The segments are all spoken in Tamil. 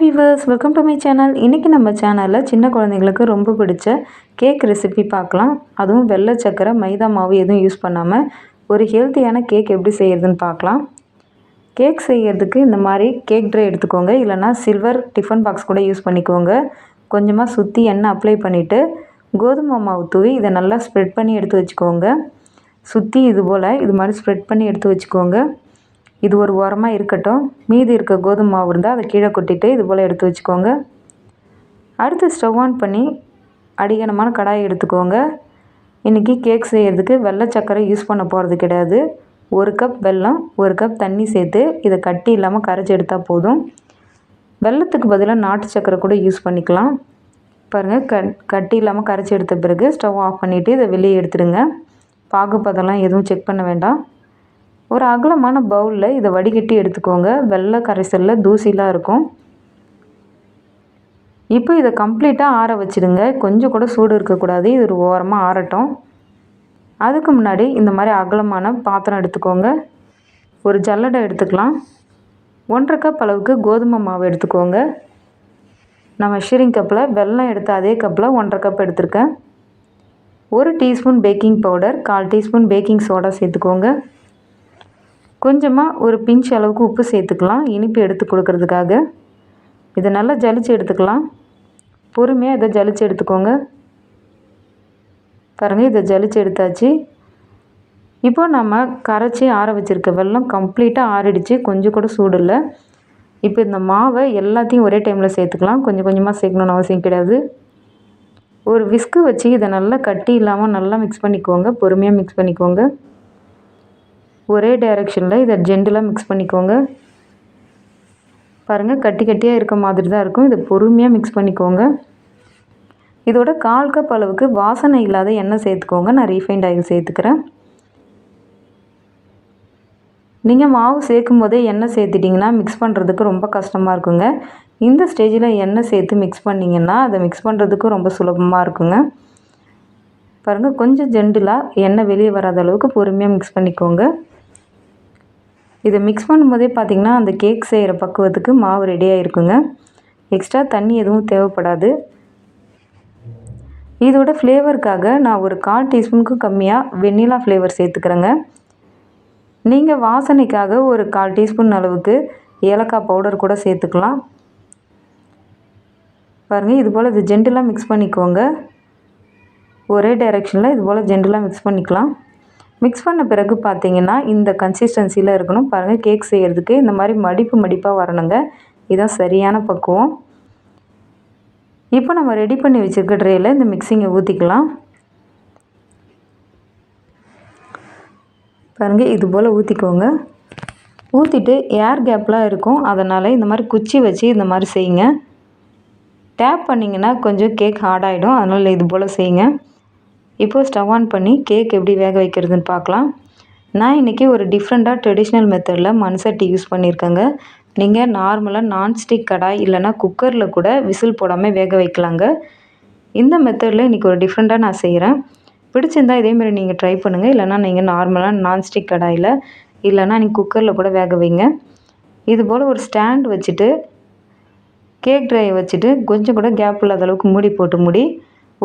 Viewers welcome to my channel இன்றைக்கி நம்ம சேனலில் சின்ன குழந்தைங்களுக்கு ரொம்ப பிடிச்ச கேக் ரெசிபி பார்க்கலாம். அதுவும் வெள்ளை சக்கரை மைதா மாவு எதுவும் யூஸ் பண்ணாமல் ஒரு ஹெல்த்தியான கேக் எப்படி செய்கிறதுன்னு பார்க்கலாம். கேக் செய்கிறதுக்கு இந்த மாதிரி கேக் ட்ரை எடுத்துக்கோங்க. இல்லைனா சில்வர் டிஃபன் பாக்ஸ் கூட யூஸ் பண்ணிக்கோங்க. கொஞ்சமாக சுற்றி எண்ணெய் அப்ளை பண்ணிவிட்டு கோதுமை மாவு தூவி இதை நல்லா ஸ்ப்ரெட் பண்ணி எடுத்து வச்சுக்கோங்க. சுற்றி இது போல் இது மாதிரி ஸ்ப்ரெட் பண்ணி எடுத்து வச்சுக்கோங்க. இது ஒரு உரமாக இருக்கட்டும். மீதி இருக்க கோதுமை மாவு இருந்தால் அதை கீழே கொட்டிட்டு இது போல் எடுத்து வச்சுக்கோங்க. அடுத்து ஸ்டவ் ஆன் பண்ணி அடிகனமான கடாயை எடுத்துக்கோங்க. இன்றைக்கி கேக் செய்கிறதுக்கு வெள்ளை சர்க்கரை யூஸ் பண்ண போகிறது கிடையாது. ஒரு கப் வெல்லம் ஒரு கப் தண்ணி சேர்த்து இதை கட்டி இல்லாமல் கரைச்சி எடுத்தால் போதும். வெள்ளத்துக்கு பதிலாக நாட்டு சர்க்கரை கூட யூஸ் பண்ணிக்கலாம். பாருங்கள் க கட்டி இல்லாமல் கரைச்சி எடுத்த பிறகு ஸ்டவ் ஆஃப் பண்ணிவிட்டு இதை வெளியே எடுத்துடுங்க. பாகுப்பதெல்லாம் எதுவும் செக் பண்ண வேண்டாம். ஒரு அகலமான பவுலில் இதை வடிகட்டி எடுத்துக்கோங்க. வெள்ளை கரைசலில் தூசிலாம் இருக்கும். இப்போ இதை கம்ப்ளீட்டாக ஆற வச்சுடுங்க. கொஞ்சம் கூட சூடு இருக்கக்கூடாது. இது ஒரு ஓரமாக ஆறட்டும். அதுக்கு முன்னாடி இந்த மாதிரி அகலமான பாத்திரம் எடுத்துக்கோங்க. ஒரு ஜல்லடை எடுத்துக்கலாம். ஒன்றரை கப் அளவுக்கு கோதுமை மாவு எடுத்துக்கோங்க. நான் மெஷரிங் கப்பில் வெல்லம் எடுத்த அதே கப்பில் ஒன்றரை கப் எடுத்திருக்கேன். ஒரு டீஸ்பூன் பேக்கிங் பவுடர் கால் டீஸ்பூன் பேக்கிங் சோடா சேர்த்துக்கோங்க. கொஞ்சமாக ஒரு பிஞ்ச் அளவுக்கு உப்பு சேர்த்துக்கலாம். இனிப்பு எடுத்து கொடுக்கறதுக்காக. இதை நல்லா ஜலிச்சு எடுத்துக்கலாம். பொறுமையாக இதை ஜலிச்சு எடுத்துக்கோங்க. பாருங்கள் இதை ஜலிச்சு எடுத்தாச்சு. இப்போ நம்ம கரைச்சி ஆற வச்சுருக்க வெள்ளம் கம்ப்ளீட்டாக ஆறிடுச்சு. கொஞ்சம் கூட சூடு இல்லை. இப்போ இந்த மாவை எல்லாத்தையும் ஒரே டைமில் சேர்த்துக்கலாம். கொஞ்சம் கொஞ்சமாக சேர்க்கணுன்னு அவசியம் கிடையாது. ஒரு விஸ்கு வச்சு இதை நல்லா கட்டி இல்லாமல் நல்லா மிக்ஸ் பண்ணிக்கோங்க. பொறுமையாக மிக்ஸ் பண்ணிக்கோங்க. ஒரே டைரெக்ஷனில் இதை ஜென்டலாக மிக்ஸ் பண்ணிக்கோங்க. பாருங்கள் கட்டி கட்டியாக இருக்க மாதிரி தான் இருக்கும். இதை பொறுமையாக மிக்ஸ் பண்ணிக்கோங்க. இதோட கால் கப் அளவுக்கு வாசனை இல்லாத எண்ணெய் சேர்த்துக்கோங்க. நான் ரீஃபைண்ட் ஆயில் சேர்த்துக்கிறேன். நீங்கள் மாவு சேர்க்கும் போதே எண்ணெய் சேர்த்துட்டிங்கன்னா மிக்ஸ் பண்ணுறதுக்கு ரொம்ப கஷ்டமாக இருக்குங்க. இந்த ஸ்டேஜில் எண்ணெய் சேர்த்து மிக்ஸ் பண்ணிங்கன்னா அதை மிக்ஸ் பண்ணுறதுக்கும் ரொம்ப சுலபமாக இருக்குங்க. பாருங்கள் கொஞ்சம் ஜெண்டிலாக எண்ணெய் வெளியே வராத அளவுக்கு பொறுமையாக மிக்ஸ் பண்ணிக்கோங்க. இதை மிக்ஸ் பண்ணும்போதே பார்த்திங்கன்னா அந்த கேக் செய்கிற பக்குவத்துக்கு மாவு ரெடியாக இருக்குங்க எக்ஸ்ட்ரா தண்ணி எதுவும் தேவைப்படாது. இதோட ஃப்ளேவருக்காக நான் ஒரு கால் டீஸ்பூனுக்கு கம்மியாக வெண்ணிலா ஃப்ளேவர் சேர்த்துக்கிறேங்க. நீங்கள் வாசனைக்காக ஒரு கால் டீஸ்பூன் அளவுக்கு ஏலக்காய் பவுடர் கூட சேர்த்துக்கலாம். பாருங்கள் இது போல் இது ஜென்டிலாக மிக்ஸ் பண்ணிக்கோங்க. ஒரே டைரெக்ஷனில் இது போல் ஜென்டிலாக மிக்ஸ் பண்ணிக்கலாம். மிக்ஸ் பண்ண பிறகு பார்த்தீங்கன்னா இந்த கன்சிஸ்டன்சியில் இருக்கணும். பாருங்கள் கேக் செய்கிறதுக்கு இந்த மாதிரி மடிப்பு மடிப்பாக வரணுங்க. இதுதான் சரியான பக்குவம். இப்போ நம்ம ரெடி பண்ணி வச்சுருக்க ட்ரேயில் இந்த மிக்சிங்கை ஊற்றிக்கலாம் பாருங்கள் இது போல் ஊற்றிக்கோங்க ஊற்றிட்டு ஏர் கேப்லாம் இருக்கும். அதனால் இந்த மாதிரி குச்சி வச்சு இந்த மாதிரி செய்யுங்க. டேப் பண்ணிங்கன்னா கொஞ்சம் கேக் ஹார்டாகிடும் அதனால் இது போல் செய்யுங்க. இப்போது ஸ்டவ் ஆன் பண்ணி கேக் எப்படி வேக வைக்கிறதுன்னு பார்க்கலாம். நான் இன்றைக்கி ஒரு டிஃப்ரெண்ட்டாக ட்ரெடிஷ்னல் மெத்தடில் மண் சட்டி யூஸ் பண்ணியிருக்கேங்க நீங்கள் நார்மலாக நான்ஸ்டிக் கடாய் இல்லைனா குக்கரில் கூட விசில் போடாமல் வேக வைக்கலாங்க. இந்த மெத்தடில் இன்றைக்கி ஒரு டிஃப்ரெண்ட்டாக நான் செய்கிறேன் பிடிச்சிருந்தால் இதேமாரி நீங்கள் ட்ரை பண்ணுங்கள் இல்லைனா நீங்கள் நார்மலாக நான்ஸ்டிக் கடாயில் இல்லைனா நீங்கள் குக்கரில் கூட வேக வைங்க. இது போல் ஒரு ஸ்டாண்ட் வச்சுட்டு கேக் ட்ரையை வச்சுட்டு கொஞ்சம் கூட கேப் இல்லாத அளவுக்கு மூடி போட்டு மூடி.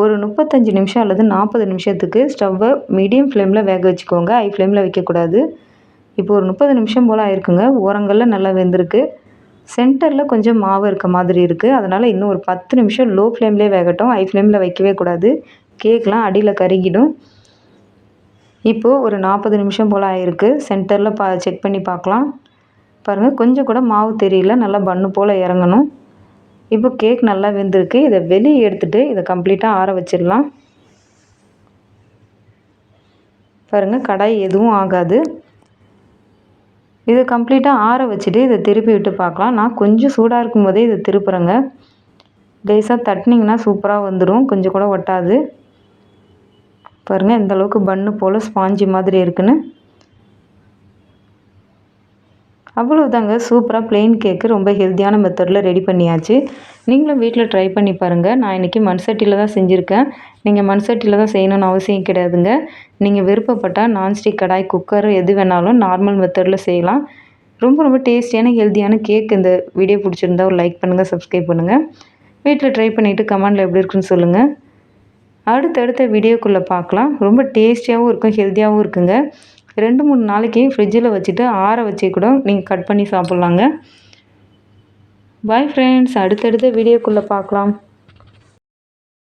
ஒரு முப்பத்தஞ்சு நிமிஷம் அல்லது நாற்பது நிமிஷத்துக்கு ஸ்டவ்வை மீடியம் ஃப்ளேமில் வேக வச்சுக்கோங்க. ஹை ஃப்ளேமில் வைக்கக்கூடாது. இப்போ ஒரு முப்பது நிமிஷம் போல் ஆயிருக்குங்க. ஓரங்களில் நல்லா வெந்திருக்கு. சென்டரில் கொஞ்சம் மாவு இருக்க மாதிரி இருக்குது அதனால் இன்னும் ஒரு பத்து நிமிஷம் லோ ஃப்ளேம்லேயே வேகட்டும். ஹை ஃப்ளேமில் வைக்கவே கூடாது. கேக்லாம் அடியில் கருகிடும். இப்போது ஒரு நாற்பது நிமிஷம் போல் ஆயிருக்கு. சென்டரில் பா செக் பண்ணி பார்க்கலாம். பாருங்கள் கொஞ்சம் கூட மாவு தெரியல. நல்லா பண்ணு போல் இறங்கணும். இப்போ கேக் நல்லா வெந்திருக்கு. இதை வெளியே எடுத்துகிட்டு இதை கம்ப்ளீட்டாக ஆற வச்சிடலாம். பாருங்கள் கடாய் எதுவும் ஆகாது. இதை கம்ப்ளீட்டாக ஆற வச்சுட்டு இதை திருப்பி விட்டு பார்க்கலாம். நான் கொஞ்சம் சூடாக இருக்கும் போதே இதை திருப்புறேங்க. லேசாக தட்டினிங்கன்னா சூப்பராக வந்துடும் கொஞ்சம் கூட ஒட்டாது. பாருங்கள் எந்தளவுக்கு பன்னு போல் ஸ்பாஞ்சி மாதிரி இருக்குன்னு. அவ்வளோதாங்க சூப்பராக பிளெயின் கேக்கு ரொம்ப ஹெல்த்தியான மெத்தடில் ரெடி பண்ணியாச்சு. நீங்களும் வீட்டில் ட்ரை பண்ணி பாருங்கள் நான் இன்றைக்கி மண் சட்டியில் தான் செஞ்சுருக்கேன். நீங்கள் மண் சட்டியில் தான் செய்யணும்னு அவசியம் கிடையாதுங்க. நீங்கள் விருப்பப்பட்டால் நான்ஸ்டிக் கடாய் குக்கர் எது வேணாலும் நார்மல் மெத்தடில் செய்யலாம். ரொம்ப ரொம்ப டேஸ்டியான ஹெல்த்தியான கேக் இந்த வீடியோ பிடிச்சிருந்தா ஒரு லைக் பண்ணுங்கள் சப்ஸ்கிரைப் பண்ணுங்கள் வீட்டில் ட்ரை பண்ணிவிட்டு கமெண்டில் எப்படி இருக்குன்னு சொல்லுங்கள் அடுத்தடுத்த வீடியோக்குள்ளே பார்க்கலாம். ரொம்ப டேஸ்டியாகவும் இருக்கும் ஹெல்த்தியாகவும் இருக்குங்க. ரெண்டு மூணு நாளைக்கு ஃப்ரிட்ஜில் வச்சுட்டு ஆற வச்சு கூட நீங்கள் கட் பண்ணி சாப்பிட்லாங்க. பாய் ஃப்ரெண்ட்ஸ் அடுத்தடுத்த வீடியோக்குள்ளே பார்க்கலாம்.